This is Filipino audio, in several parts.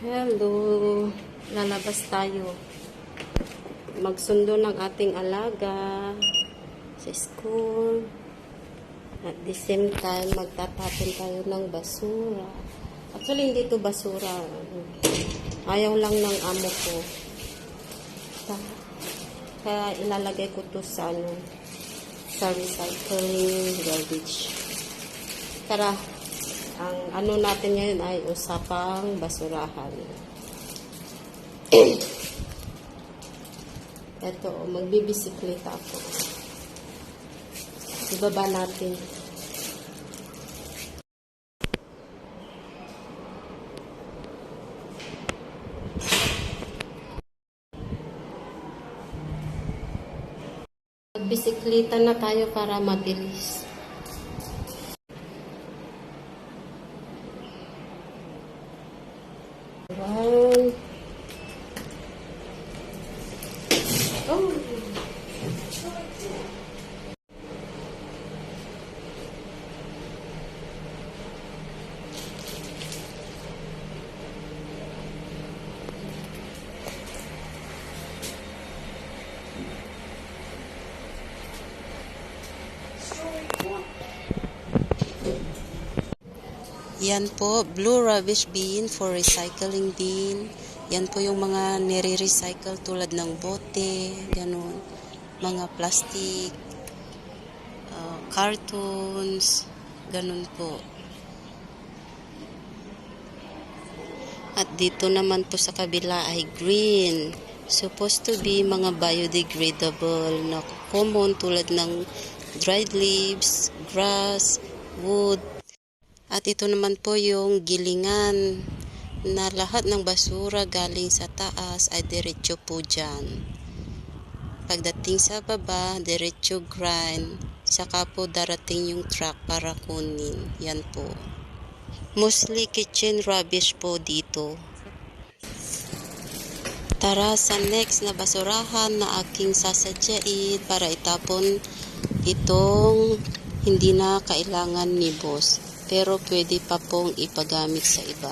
Hello. Lalabas tayo. Magsundo ng ating alaga sa school. At the same time, magtatapon tayo ng basura. Actually, hindi to basura. Ayaw lang ng amo ko. Kaya ilalagay ko to sa ano, sa recycling garbage. Tara, ang ano natin ngayon ay usapang basurahan. Ito, oh, magbibisikleta ako. Ibaba natin. Magbisikleta na tayo para mabilis. One. Oh. Yan po, blue rubbish bin for recycling bin. Yan po yung mga nire-recycle tulad ng bote, ganun. Mga plastic, uh, cartons, ganun po. At dito naman po sa kabila ay green. Supposed to be mga biodegradable na common tulad ng dried leaves, grass, wood, at ito naman po yung gilingan na lahat ng basura galing sa taas ay diretso po dyan. Pagdating sa baba, diretso grind, saka po darating yung truck para kunin. Yan po. Mostly kitchen rubbish po dito. Tara sa next na basurahan na aking sasadyain para itapon itong hindi na kailangan ni boss pero pwede pa pong ipagamit sa iba.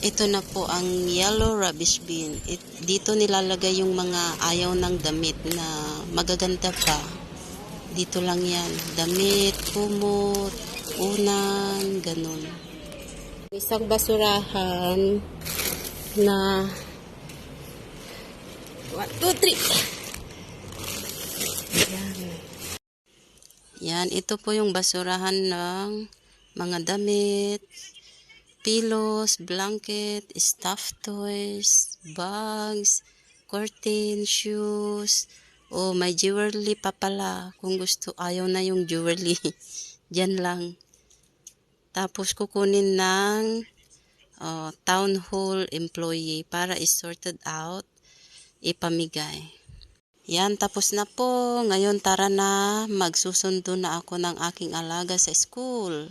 Ito na po ang yellow rubbish bin. It, dito nilalagay yung mga ayaw ng damit na magaganda pa. Dito lang yan. Damit, kumot, unan, ganun. Isang basurahan na 1, 2, 3. Yan. Ito po yung basurahan ng mga damit, pillows, blanket, stuffed toys, bags, curtain, shoes. Oh, may jewelry pa pala. Kung gusto, ayaw na yung jewelry. Diyan lang. Tapos kukunin ng uh, town hall employee para is-sorted out ipamigay. Yan, tapos na po. Ngayon tara na, magsusundo na ako ng aking alaga sa school.